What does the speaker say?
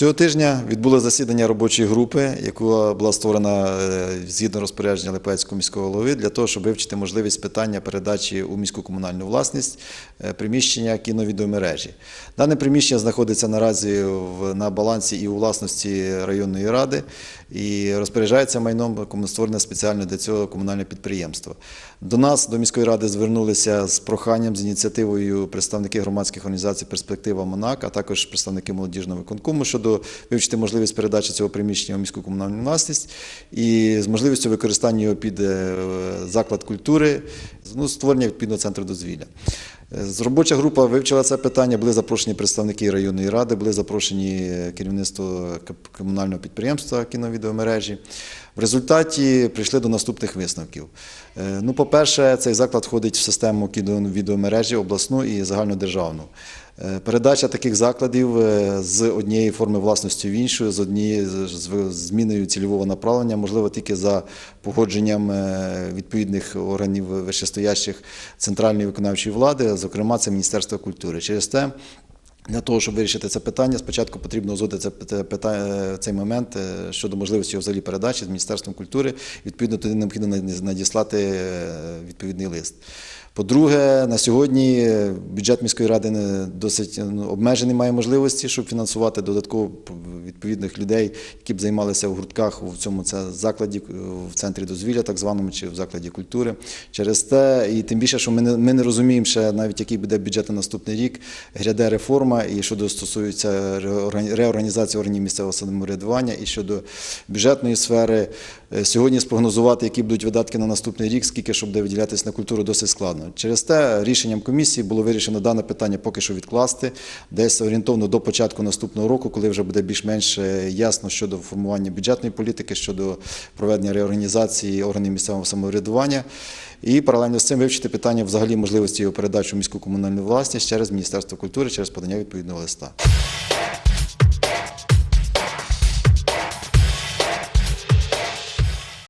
Цього тижня відбулося засідання робочої групи, яка була створена е, згідно розпорядження Липецького міського голови для того, щоб вивчити можливість питання передачі у міську комунальну власність е, приміщення кіновідеомережі. Дане приміщення знаходиться наразі на балансі і у власності районної ради і розпоряджається майном створене спеціально для цього комунальне підприємство. До нас, до міської ради, звернулися з проханням, з ініціативою представники громадських організацій Перспектива Монак, а також представники молодіжного виконкому щодо вивчити можливість передачі цього приміщення у міську комунальну власність і з можливістю використання його під е, заклад культури, ну, створення відповідного центру дозвілля. Робоча група вивчила це питання, були запрошені представники районної ради, були запрошені е, керівництво комунального підприємства кіновідеомережі. В результаті прийшли до наступних висновків. Е, Ну, по-перше, цей заклад входить в систему кіновідеомережі обласну і загальнодержавну. Е, Передача таких закладів е, з однієї форми власності в іншу, з з зміною цільового направлення, можливо, тільки за погодженням е, відповідних органів вищестоящих центральної виконавчої влади, зокрема, це Міністерство культури. Через те. Для того, щоб вирішити це питання, спочатку потрібно узгодити цей момент щодо можливості взагалі передачі з Міністерством культури. Відповідно, туди необхідно надіслати відповідний лист. По-друге, на сьогодні бюджет міської ради досить ну, обмежений, має можливості, щоб фінансувати додатково відповідних людей, які б займалися в гуртках в цьому це закладі, е, в центрі дозвілля, так званому, чи в закладі культури. Через те, і тим більше, що ми не, ми не розуміємо ще навіть, який буде бюджет на наступний рік, гряде реформа, і щодо стосується реорганізації органів місцевого самоврядування, і щодо бюджетної сфери. Е, Сьогодні спрогнозувати, які будуть видатки на наступний рік, скільки що буде виділятися на культуру, досить складно. Через те рішенням комісії було вирішено дане питання поки що відкласти, десь орієнтовно до початку наступного року, коли вже буде більш-менш е, ясно щодо формування бюджетної політики, щодо проведення реорганізації органів місцевого самоврядування. І паралельно з цим вивчити питання взагалі можливості його передачі у міську комунальну власність через Міністерство культури, через подання відповідного листа.